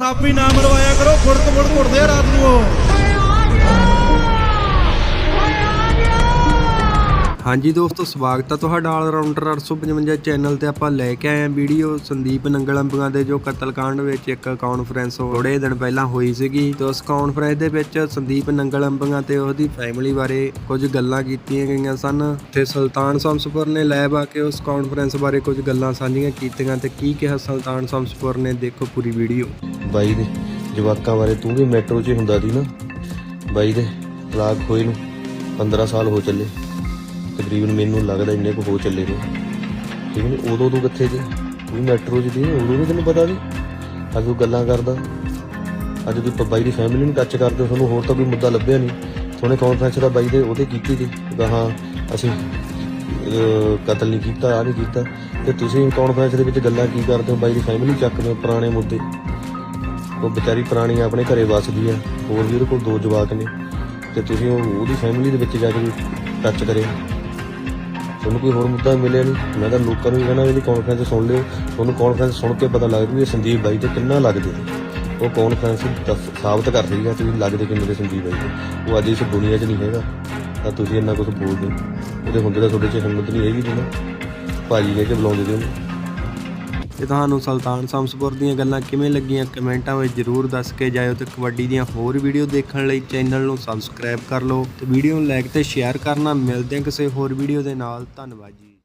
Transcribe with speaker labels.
Speaker 1: ਸਾਪੀ ਨਾਮ ਮਰਵਾਇਆ ਕਰੋ ਫੁੜਕ ਫੁੜਕ ਉੱਠਦੇ ਆ ਰਾਤ ਨੂੰ ਉਹ।
Speaker 2: ਹਾਂਜੀ ਦੋਸਤੋ, ਸਵਾਗਤ ਹੈ ਤੁਹਾਡਾ ਆਲ ਰਾਊਂਡਰ 855 ਚੈਨਲ ਤੇ ਆਪਾਂ ਲੈ ਕੇ ਆਏ ਹਾਂ ਵੀਡੀਓ ਸੰਦੀਪ ਨੰਗਲ ਅੰਬੀਆਂ ਦੇ ਜੋ ਕਤਲकांड ਵਿੱਚ ਇੱਕ ਕਾਨਫਰੰਸ ਥੋੜੇ ਦਿਨ ਪਹਿਲਾਂ ਹੋਈ ਸੀਗੀ। ਤੇ ਉਸ ਕਾਨਫਰੰਸ ਦੇ ਵਿੱਚ ਸੰਦੀਪ ਨੰਗਲ ਅੰਬੀਆਂ ਤੇ ਉਹਦੀ ਫੈਮਿਲੀ ਬਾਰੇ ਕੁਝ ਗੱਲਾਂ ਕੀਤੀਆਂ ਗਈਆਂ ਸਨ। ਤੇ ਸੁਲਤਾਨ ਸ਼ਮਸਪੁਰ ਨੇ ਲੈਬ ਆ ਕੇ ਉਸ ਕਾਨਫਰੰਸ ਬਾਰੇ ਕੁਝ ਗੱਲਾਂ ਸਾਂਝੀਆਂ ਕੀਤੀਆਂ ਤੇ ਕੀ ਕਿਹਾ ਸੁਲਤਾਨ ਸ਼ਮਸਪੁਰ ਨੇ, ਦੇਖੋ ਪੂਰੀ ਵੀਡੀਓ
Speaker 3: ਬਾਈ ਦੇ ਜਵਾਕਾਂ ਬਾਰੇ ਤੂੰ ਵੀ ਮੈਟਰੋ 'ਚ ਹੁੰਦਾ ਸੀ ਨਾ। ਬਾਈ ਦੇ ਤਲਾਕ ਹੋਏ ਨੂੰ 15 ਸਾਲ ਹੋ ਚੱਲੇ। ਤਕਰੀਬਨ ਮੈਨੂੰ ਲੱਗਦਾ ਇੰਨੇ ਕੁ ਹੋ ਚੱਲੇ ਨੇ। ਠੀਕ ਨੇ? ਉਦੋਂ ਤੂੰ ਕਿੱਥੇ ਸੀ? ਤੂੰ ਮੈਟਰੋ 'ਚ ਸੀ ਉਦੋਂ ਵੀ ਤੈਨੂੰ ਪਤਾ ਸੀ? ਅੱਜ ਤੂੰ ਗੱਲਾਂ ਕਰਦਾ। ਅੱਜ ਤੂੰ ਬਾਈ ਦੀ ਫੈਮਿਲੀ ਨੂੰ ਟੱਚ ਕਰਦੇ ਹੋ, ਤੁਹਾਨੂੰ ਹੋਰ ਤਾਂ ਕੋਈ ਮੁੱਦਾ ਲੱਭਿਆ ਨਹੀਂ ਸੋਹਣੇ ਕਾਨਫਰੰਸ ਦਾ ਬਾਈ ਦੇ ਉਹਦੇ ਕੀਤੀ ਸੀ ਕਹਾ ਅਸੀਂ ਕਤਲ ਨਹੀਂ ਕੀਤਾ ਆ ਨਹੀਂ ਕੀਤਾ। ਤੇ ਤੁਸੀਂ ਕਾਨਫਰੰਸ ਦੇ ਵਿੱਚ ਗੱਲਾਂ ਕੀ ਕਰਦੇ ਹੋ? ਬਾਈ ਦੀ ਫੈਮਿਲੀ ਚੱਕਦੇ ਹੋ ਪੁਰਾਣੇ ਮੁੱਦੇ। ਉਹ ਵਿਚਾਰੀ ਪੁਰਾਣੀ ਆਪਣੇ ਘਰੇ ਵੱਸਦੀ ਆ ਹੋਰ ਵੀ ਉਹਦੇ ਕੋਲ ਦੋ ਜਵਾਕ ਨੇ। ਤੇ ਤੁਸੀਂ ਉਹ ਉਹਦੀ ਫੈਮਿਲੀ ਦੇ ਵਿੱਚ ਜਾ ਕੇ ਵੀ ਟੱਚ ਕਰਿਆ ਤੁਹਾਨੂੰ ਕੋਈ ਹੋਰ ਮੁੱਦਾ ਮਿਲਿਆ ਨਹੀਂ? ਮੈਂ ਤਾਂ ਲੋਕਾਂ ਨੂੰ ਵੀ ਕਹਿਣਾ ਇਹਦੀ ਕਾਨਫਰੰਸ ਸੁਣ ਲਿਓ। ਤੁਹਾਨੂੰ ਕਾਨਫਰੰਸ ਸੁਣ ਕੇ ਪਤਾ ਲੱਗ ਜੂ ਇਹ ਸੰਦੀਪ ਬਾਈ ਤੇ ਕਿੰਨਾ ਲੱਗਦੇ ਨੇ ਉਹ ਕਾਨਫਰੰਸ ਸਾਬਤ ਕਰ ਰਹੀ ਆ ਤੁਸੀਂ ਲੱਗਦੇ ਕਿੰਨੇ ਦੇ ਸੰਦੀਪ ਬਾਈ ਤੇ। ਉਹ ਅੱਜ ਇਸ ਦੁਨੀਆ 'ਚ ਨਹੀਂ ਹੈਗਾ। ਤਾਂ ਤੁਸੀਂ ਇੰਨਾ ਕੁਝ ਬੋਲਦੇ ਹੋ। ਉਹਦੇ ਹੁੰਦੇ ਤਾਂ ਤੁਹਾਡੇ 'ਚ ਹਿੰਮਤ ਨਹੀਂ ਹੈਗੀ ਜੀ ਨਾ। ਭਾਜੀ ਕਹਿ ਕੇ ਬੁਲਾਉਂਦੇ ਤੇ ਉਹਨੂੰ।
Speaker 2: ਤੇ ਤੁਹਾਨੂੰ ਸੁਲਤਾਨ ਸ਼ਮਸਪੁਰ ਦੀਆਂ ਗੱਲਾਂ ਕਿਵੇਂ ਲੱਗੀਆਂ ਕਮੈਂਟਾਂ ਵਿੱਚ ਜਰੂਰ ਦੱਸ ਕੇ ਜਾਇਓ ਤੇ ਕਬੱਡੀ ਦੀਆਂ ਹੋਰ ਵੀਡੀਓ ਦੇਖਣ ਲਈ ਚੈਨਲ ਨੂੰ ਸਬਸਕ੍ਰਾਈਬ ਕਰ ਲਓ ਤੇ ਵੀਡੀਓ ਨੂੰ ਲਾਈਕ ਤੇ ਸ਼ੇਅਰ ਕਰਨਾ, ਮਿਲਦੇ ਹਾਂ ਕਿਸੇ ਹੋਰ ਵੀਡੀਓ ਦੇ ਨਾਲ, ਧੰਨਵਾਦ ਜੀ।